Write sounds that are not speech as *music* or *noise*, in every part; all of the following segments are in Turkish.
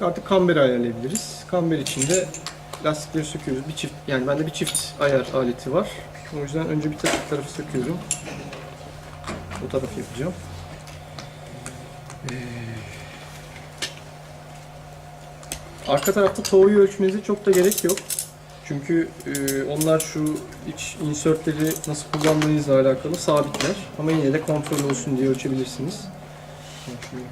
Artık kamberi ayarlayabiliriz. Kamber için de lastikleri söküyoruz. Bir çift yani bende bir çift ayar aleti var. O yüzden önce bir tar- tarafı söküyorum. Bu tarafı yapacağım. Ee, arka tarafta toğuyu ölçmenize çok da gerek yok. Çünkü e, onlar şu iç insertleri nasıl kullandığınızla alakalı sabitler. Ama yine de kontrol olsun diye ölçebilirsiniz. Şimdi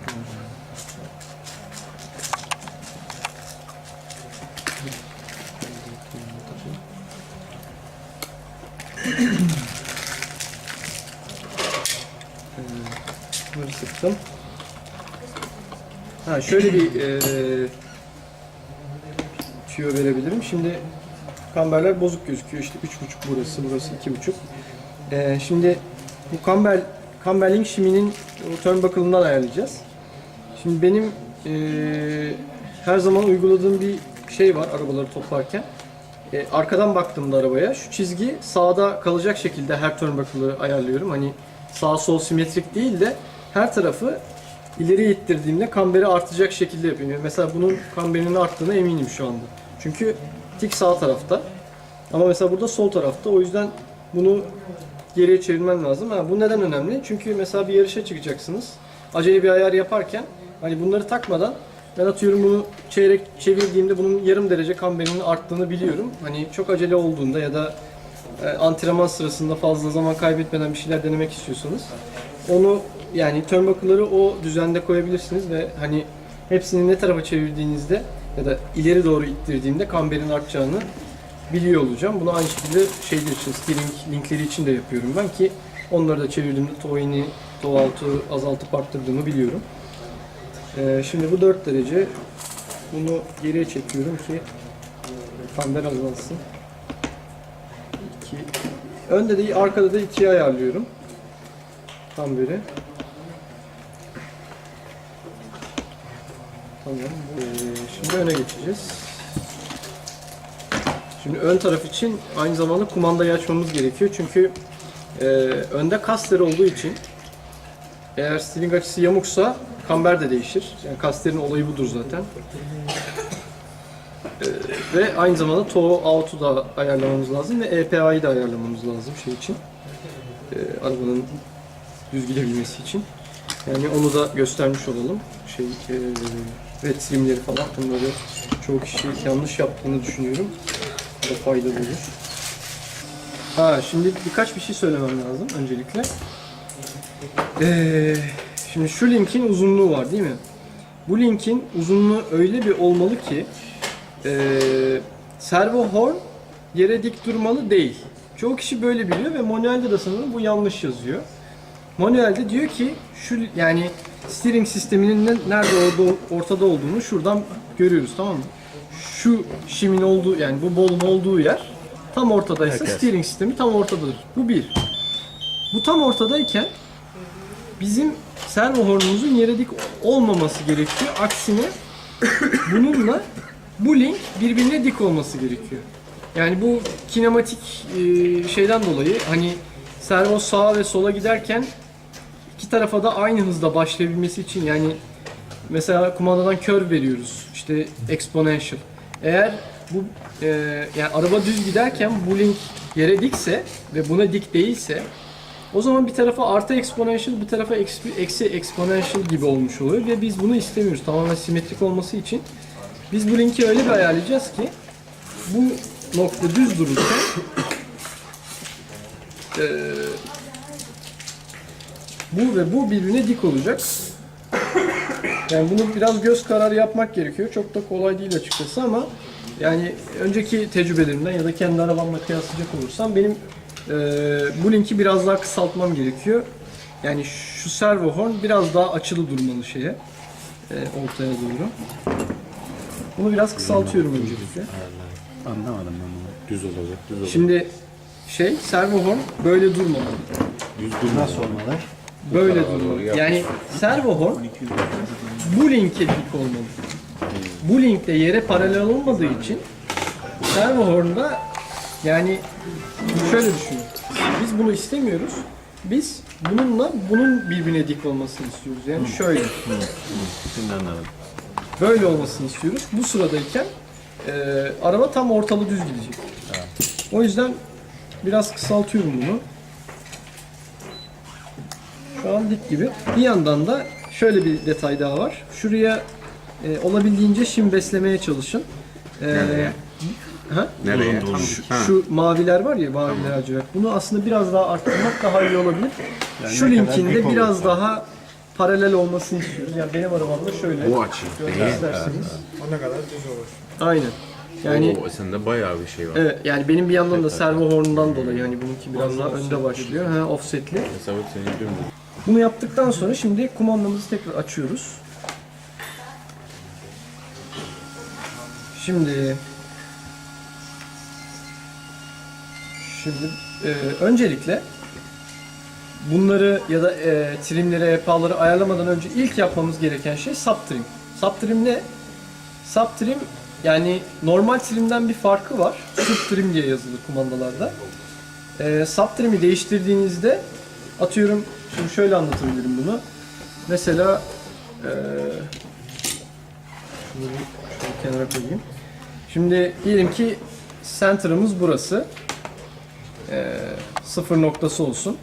Bunları sıktım. Ha şöyle bir e, tüyo verebilirim. Şimdi kamberler bozuk gözüküyor. İşte 3.5 burası, burası 2.5. E, şimdi bu kamber kamberling şiminin turnbuckle'ından ayarlayacağız. Şimdi benim e, her zaman uyguladığım bir şey var arabaları toplarken. E, arkadan baktığımda arabaya şu çizgi sağda kalacak şekilde her turnbuckle'ı ayarlıyorum. Hani sağ sol simetrik değil de her tarafı ileri ittirdiğimde kamberi artacak şekilde yapıyorum. Mesela bunun kamberinin arttığına eminim şu anda. Çünkü tik sağ tarafta. Ama mesela burada sol tarafta. O yüzden bunu geriye çevirmen lazım. Ha, bu neden önemli? Çünkü mesela bir yarışa çıkacaksınız. Acele bir ayar yaparken hani bunları takmadan ben atıyorum bunu çeyrek çevirdiğimde bunun yarım derece kamberinin arttığını biliyorum. Hani çok acele olduğunda ya da e, antrenman sırasında fazla zaman kaybetmeden bir şeyler denemek istiyorsanız onu yani turnbuckle'ları o düzende koyabilirsiniz ve hani hepsini ne tarafa çevirdiğinizde ya da ileri doğru ittirdiğimde kamberin artacağını biliyor olacağım. Bunu aynı şekilde şeyler için, steering linkleri için de yapıyorum ben ki onları da çevirdiğimde toe in'i, toe out'u azaltıp arttırdığımı biliyorum. Ee, şimdi bu 4 derece. Bunu geriye çekiyorum ki kamber azalsın. 2 Önde de arkada da 2'ye ayarlıyorum. Kamberi. Tamam. Ee, şimdi öne geçeceğiz. Şimdi ön taraf için aynı zamanda kumandayı açmamız gerekiyor. Çünkü e, önde kaster olduğu için eğer steering açısı yamuksa kamber de değişir. Yani kasterin olayı budur zaten. E, ve aynı zamanda toe out'u da ayarlamamız lazım ve EPA'yı da ayarlamamız lazım şey için. E, arabanın düz gidebilmesi için. Yani onu da göstermiş olalım. Şey, e, red trimleri falan bunları çoğu kişi yanlış yaptığını düşünüyorum. Bu da faydalı olur. Ha şimdi birkaç bir şey söylemem lazım öncelikle. Ee, şimdi şu linkin uzunluğu var değil mi? Bu linkin uzunluğu öyle bir olmalı ki ee, servo horn yere dik durmalı değil. Çoğu kişi böyle biliyor ve manuelde de sanırım bu yanlış yazıyor. Manuelde diyor ki şu yani steering sisteminin ne- nerede olduğu, ortada olduğunu şuradan görüyoruz tamam mı? Şu şimin olduğu yani bu bolun olduğu yer tam ortadaysa Evet. steering sistemi tam ortadadır. Bu bir. Bu tam ortadayken bizim servo hornumuzun yere dik olmaması gerekiyor. Aksine bununla bu link birbirine dik olması gerekiyor. Yani bu kinematik e, şeyden dolayı hani servo sağa ve sola giderken iki tarafa da aynı hızda başlayabilmesi için yani mesela kumandadan kör veriyoruz işte exponential. Eğer bu e, yani araba düz giderken bu link yere dikse ve buna dik değilse o zaman bir tarafa artı exponential bir tarafa eksi, eksi exponential gibi olmuş oluyor ve biz bunu istemiyoruz. Tamamen simetrik olması için biz bu linki öyle bir ayarlayacağız ki bu nokta düz dururken eee, bu ve bu birbirine dik olacak. Yani bunu biraz göz kararı yapmak gerekiyor. Çok da kolay değil açıkçası ama yani önceki tecrübelerimden ya da kendi arabamla kıyaslayacak olursam benim eee, bu linki biraz daha kısaltmam gerekiyor. Yani şu servo horn biraz daha açılı durmalı şeye. eee, ortaya doğru. Bunu biraz kısaltıyorum öncelikle. Anlamadım ben bunu. Düz olacak, düz olacak. Şimdi şey servo horn böyle durmamalı. düz durmaz. Nasıl olmalı? Böyle durmalı. Yani servo horn bu linke dik olmalı. Bu linkte yere paralel olmadığı için servo horn'da yani şöyle düşünün. Biz bunu istemiyoruz. Biz bununla bunun birbirine dik olmasını istiyoruz. Yani şöyle. Şimdi anladım. böyle olmasını istiyoruz. Bu sıradayken e, araba tam ortalı düz gidecek. O yüzden biraz kısaltıyorum bunu. Şu an dik gibi. Bir yandan da şöyle bir detay daha var. Şuraya e, olabildiğince şim beslemeye çalışın. E, Nereye? Ha? Nereye? Ha. Şu maviler var ya maviler lacivert. Bunu aslında biraz daha arttırmak daha iyi olabilir. Şu ne kadar biraz olursa. daha paralel olmasını istiyoruz. Yani benim arabamda şöyle. Bu açı. Görmek isterseniz. O ne kadar düz olur. Aynen. Yani Oo, sende bayağı bir şey var. evet yani benim bir yandan da servo hornundan dolayı hani bununki biraz daha önde başlıyor. Ha offsetli. Mesela bak senin dümdüz. Bunu yaptıktan sonra şimdi kumandamızı tekrar açıyoruz. Şimdi Şimdi e, öncelikle bunları ya da e, trimleri, EPA'ları ayarlamadan önce ilk yapmamız gereken şey subtrim. Subtrim ne? Subtrim yani normal trimden bir farkı var. Subtrim diye yazılır kumandalarda. E, subtrim'i değiştirdiğinizde atıyorum şimdi şöyle anlatabilirim bunu. Mesela e, şunu bir kenara koyayım. Şimdi diyelim ki center'ımız burası. Ee, sıfır noktası olsun.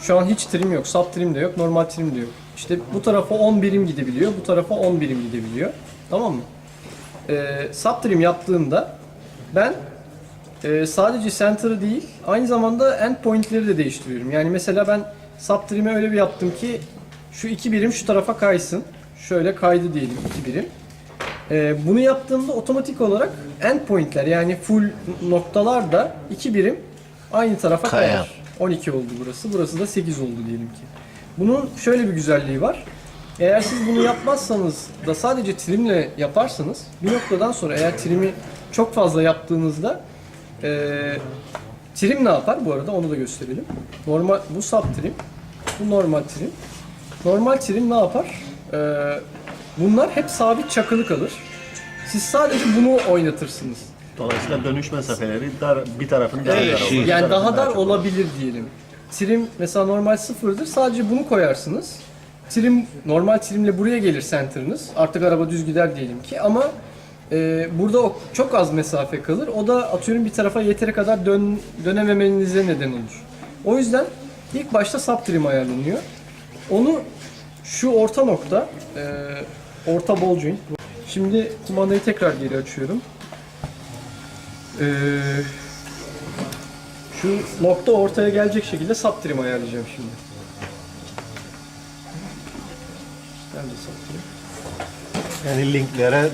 Şu an hiç trim yok, sub trim de yok, normal trim de yok. İşte bu tarafa 10 birim gidebiliyor, bu tarafa 10 birim gidebiliyor. Tamam mı? Ee, sub trim yaptığımda ben e, sadece center'ı değil, aynı zamanda endpoint'leri de değiştiriyorum. Yani mesela ben sub trim'e öyle bir yaptım ki şu iki birim şu tarafa kaysın. Şöyle kaydı diyelim iki birim. Ee, bunu yaptığımda otomatik olarak endpointler yani full noktalar da iki birim aynı tarafa kayar. Kayar. 12 oldu burası. Burası da 8 oldu diyelim ki. Bunun şöyle bir güzelliği var. Eğer siz bunu yapmazsanız da sadece trimle yaparsanız bir noktadan sonra eğer trimi çok fazla yaptığınızda eee trim ne yapar bu arada onu da gösterelim. Normal bu sub trim, bu normal trim. Normal trim ne yapar? Eee, bunlar hep sabit çakılı kalır. Siz sadece bunu oynatırsınız. Dolayısıyla dönüş mesafeleri dar, bir tarafın daha dar olur. Yani daha dar olabilir diyelim. Trim mesela normal sıfırdır. Sadece bunu koyarsınız. Trim normal trimle buraya gelir center'ınız. Artık araba düz gider diyelim ki ama e, burada o çok az mesafe kalır. O da atıyorum bir tarafa yeteri kadar dön, dönememenize neden olur. O yüzden ilk başta sub trim ayarlanıyor. Onu şu orta nokta, e, orta ball joint. Şimdi kumandayı tekrar geri açıyorum. Eee şu nokta ortaya gelecek şekilde subtrim ayarlayacağım şimdi. Nerede? Yani linklere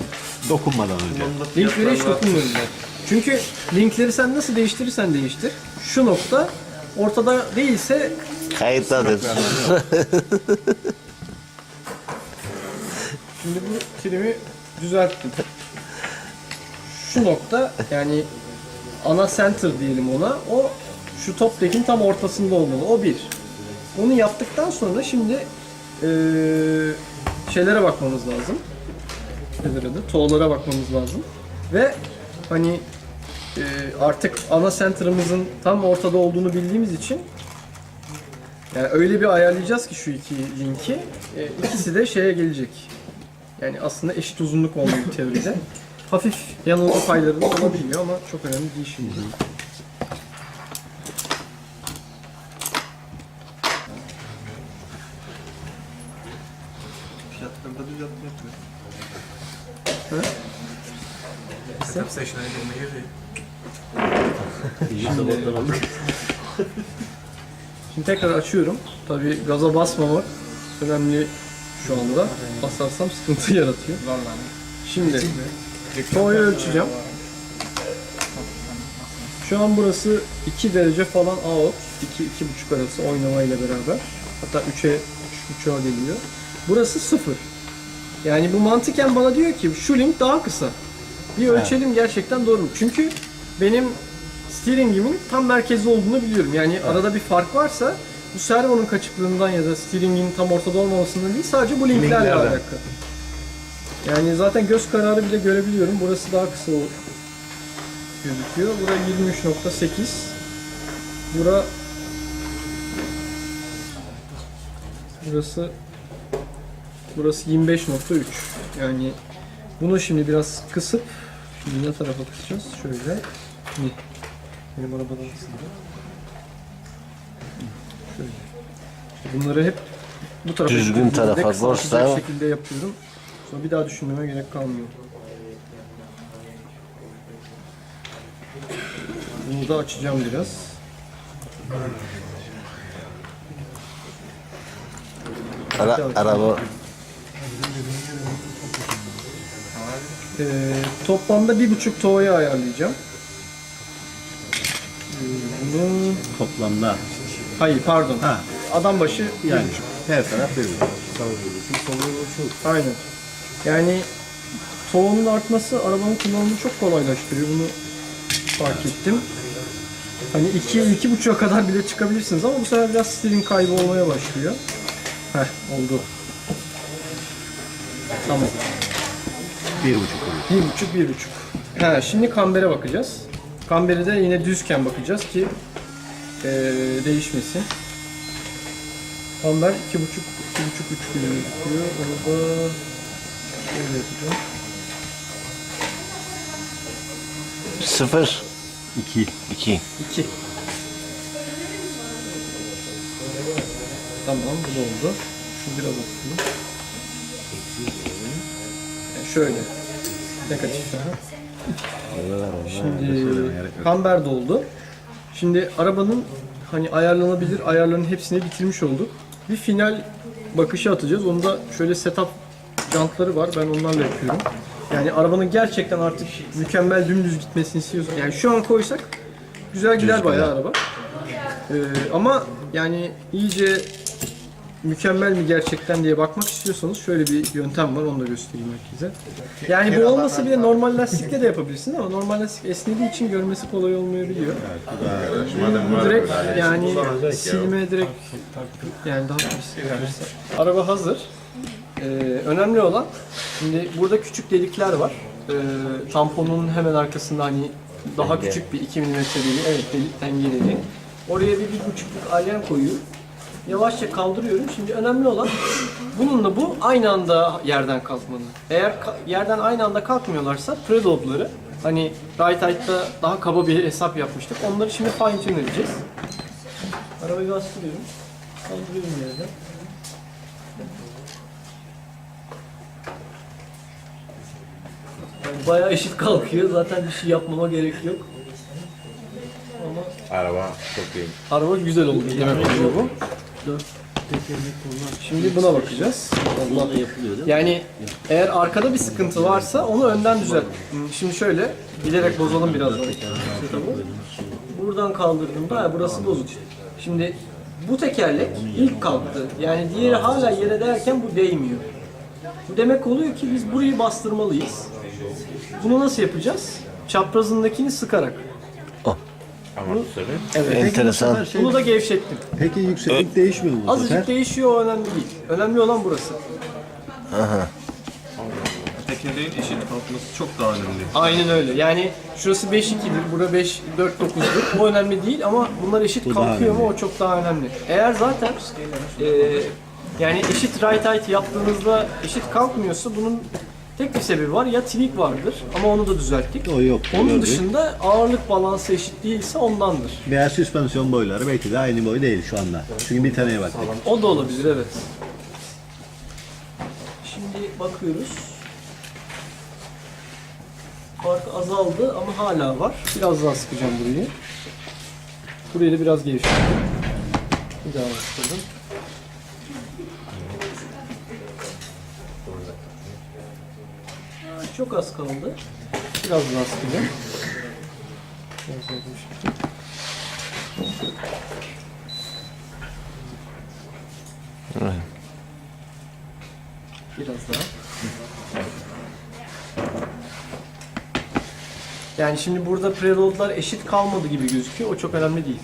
dokunmadan önce. Linklere hiç dokunmuyorum ben. Çünkü linkleri sen nasıl değiştirirsen değiştir. Şu nokta ortada değilse Kayıttadır. *laughs* şimdi bu trimi düzelttim. Şu nokta yani ana center diyelim ona. O şu top deck'in tam ortasında olmalı. O bir. Onu yaptıktan sonra şimdi eee, şeylere bakmamız lazım. Nedir adı? Toğlara bakmamız lazım. Ve hani eee, artık ana center'ımızın tam ortada olduğunu bildiğimiz için yani öyle bir ayarlayacağız ki şu iki linki e, ikisi de şeye gelecek. Yani aslında eşit uzunluk olmalı teoride. Hafif yanılgı payları da olabiliyor ama çok önemli değil şimdi. Fiyatlarında düz yapma yapmıyor. Hı? Yapsa işine girmeyi değil. Şimdi tekrar açıyorum. Tabii gaza basmamak önemli şu anda. Basarsam sıkıntı yaratıyor. Şimdi To'yu ölçeceğim. Şu an burası 2 derece falan out. 2 2,5 arası oynamayla beraber. Hatta 3'e 3,5'a geliyor. Burası 0. Yani bu mantıken bana diyor ki şu link daha kısa. Bir ölçelim gerçekten doğru mu? Çünkü benim steeringimin tam merkezde olduğunu biliyorum. Yani arada bir fark varsa bu servonun kaçıklığından ya da steeringin tam ortada olmamasından değil sadece bu linklerle Linklerden. alakalı. Yani zaten göz kararı bile görebiliyorum. Burası daha kısa gözüküyor. Bura 23.8. Bura Burası Burası 25.3. Yani Bunu şimdi biraz kısıp şimdi ne tarafa kısacağız? Şöyle. Benim arabadan kısıldı. Şöyle. İşte bunları hep bu tarafa Düzgün tarafa borsa- şekilde yapıyorum. Sonra bir daha düşünmeme gerek kalmıyor. Bunu da açacağım biraz. Ara, araba Ee, toplamda bir buçuk tovayı ayarlayacağım. Ee, bunu... Toplamda. Hayır pardon. Ha. Adam başı bir Yani buçuk. her taraf bir. Aynen. Yani toğunun artması arabanın kullanımını çok kolaylaştırıyor. Bunu fark ettim. Hani 2'ye iki buçuğa kadar bile çıkabilirsiniz ama bu sefer biraz stilin kaybı olmaya başlıyor. Heh oldu. Tamam. Bir buçuk. Bir buçuk, bir buçuk. Ha, şimdi kambere bakacağız. Kambere de yine düzken bakacağız ki eee, değişmesin. Kamber iki buçuk, iki buçuk, üç gibi gözüküyor. Onu da şöyle yapacağım. sıfır İki. iki. İki. Tamam, bu da oldu. Şu biraz. Yani şöyle. Negatif daha. Şimdi kamber doldu. Şimdi arabanın hani ayarlanabilir ayarların hepsini bitirmiş olduk. Bir final bakışı atacağız. Onu da şöyle setup jantları var. Ben onlarla yapıyorum. Yani arabanın gerçekten artık mükemmel dümdüz gitmesini istiyorsak. Yani şu an koysak güzel gider bayağı araba. Ee, ama yani iyice mükemmel mi gerçekten diye bakmak istiyorsanız şöyle bir yöntem var onu da göstereyim herkese. Yani bu olmasa bile normal lastikle de yapabilirsiniz ama normal lastik esnediği için görmesi kolay olmayabiliyor. Bu direkt yani silme direkt yani daha bir Araba hazır. Ee, önemli olan şimdi burada küçük delikler var. Ee, tamponun hemen arkasında hani daha küçük bir 2 mm deliği. Evet delik dengeleli. Oraya bir bir buçukluk alyan koyuyorum. Yavaşça kaldırıyorum. Şimdi önemli olan bununla bu aynı anda yerden kalkmalı. Eğer ka- yerden aynı anda kalkmıyorlarsa preloadları hani right Tide'da daha kaba bir hesap yapmıştık. Onları şimdi fine tune edeceğiz. Arabayı bastırıyorum. Kaldırıyorum yerden. Bayağı eşit kalkıyor. Zaten bir şey yapmama gerek yok. Ama Araba çok iyi. Araba güzel oldu demek oluyor bu. Şimdi buna bakacağız. Allah. Yani eğer arkada bir sıkıntı varsa onu önden düzelt. Şimdi şöyle bilerek bozalım biraz. Buradan kaldırdığımda ha, burası bozuk. Şimdi bu tekerlek ilk kalktı. Yani diğeri hala yere derken bu değmiyor. Bu demek oluyor ki biz burayı bastırmalıyız. Bunu nasıl yapacağız? Çaprazındakini sıkarak. Amortisörü. Evet. enteresan. Bunu da gevşettim. Peki yükseklik değişmiyor mu bu Azıcık sefer? değişiyor o önemli değil. Önemli olan burası. Tekerleğin eşit kalkması çok daha önemli. Aynen öyle. Yani şurası 5-2'dir, bura 5 4 9'dur. O önemli değil ama bunlar eşit Bu kalkıyor mu o çok daha önemli. Eğer zaten e, yani eşit right height yaptığınızda eşit kalkmıyorsa bunun tek bir sebebi var. Ya tweak vardır ama onu da düzelttik. O yok. Onun gördük. dışında ağırlık balansı eşit değilse ondandır. Veya süspansiyon boyları belki de aynı boy değil şu anda. Çünkü bir taneye baktık. O da olabilir evet. Şimdi bakıyoruz. Fark azaldı ama hala var. Biraz daha sıkacağım burayı. Burayı da biraz gevşettim. Bir daha bastırdım. Ha, Çok az kaldı. Biraz daha sıkacağım. Biraz daha. Yani şimdi burada preloadlar eşit kalmadı gibi gözüküyor. O çok önemli değil.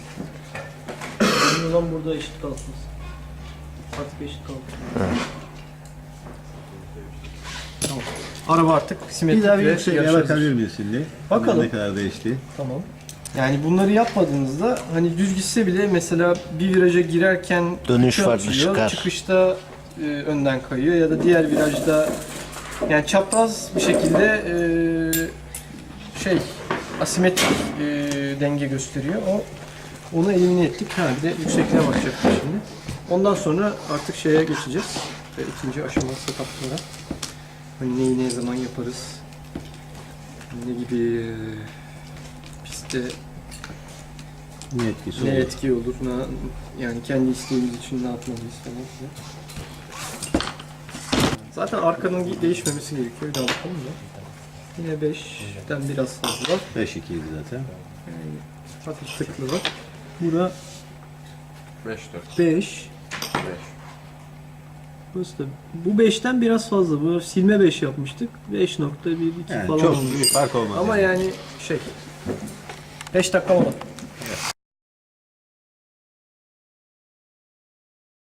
Önemli olan burada eşit kalsın. Artık eşit kaldı. Tamam. Araba artık simetrik Bir daha bir ve yüksekliğe bakabilir miyiz şimdi? Bakalım. Ne kadar değişti? Tamam. Yani bunları yapmadığınızda hani düz gitse bile mesela bir viraja girerken Dönüş farklı atıyor, çıkar. çıkışta e, önden kayıyor ya da diğer virajda Yani çapraz bir şekilde eee, şey asimetrik eee, denge gösteriyor. O onu elimine ettik. Ha bir de yüksekliğe bakacaktık şimdi. Ondan sonra artık şeye geçeceğiz. Ve ikinci aşama setuplara. Hani neyi ne zaman yaparız? Ne gibi eee, pistte Ne etkisi ne olur? etki olur, ne, yani kendi isteğimiz için ne yapmalıyız falan filan. Zaten arkanın değişmemesi gerekiyor. Bir daha bakalım da. Yine 5'ten biraz fazla. 5 2 idi zaten. Yani hafif tıklı var. Bura 5 4. 5. Burası da, bu 5'ten biraz fazla. Bu silme 5 yapmıştık. 5.1 2 Yani falan çok büyük fark olmaz. Ama yani. şey 5 dakika mola.